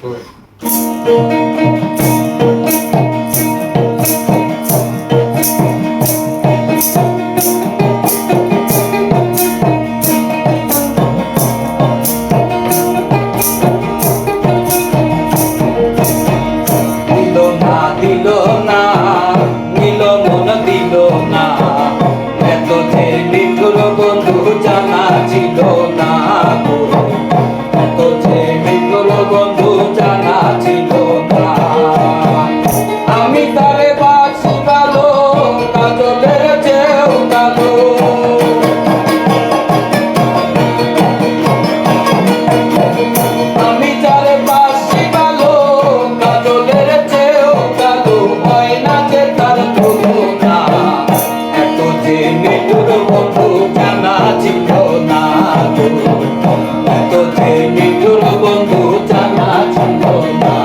Go. আমি তারে বাসি কালো কাজলের চেয়েও কালো আমি যার বাসি ভালো কাজলের চেয়েও কালো হয় না যে তার তুলনা এত যে নিঠুর বন্ধু জানা ছিল না। এত যে জানা ছিল না।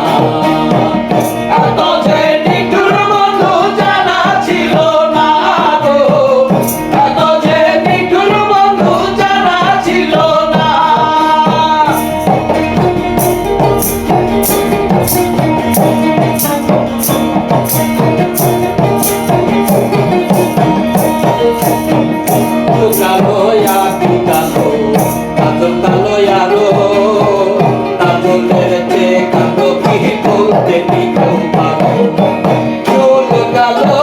কালো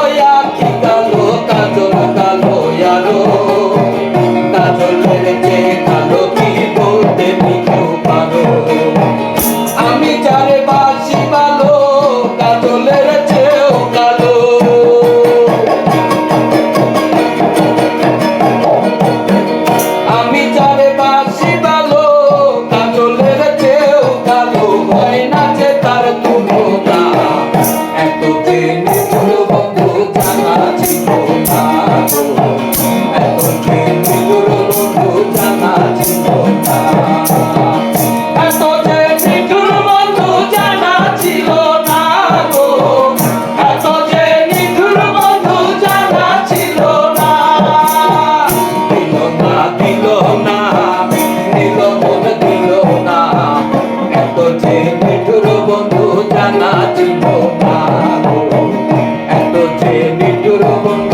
কাজল কালো কাজল কালো বন্ধু জানা ছিল না এত যে নিটুর বন্ধু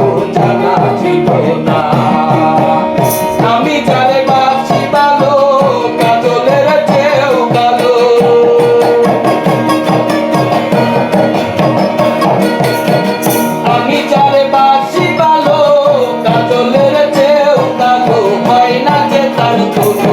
Oh,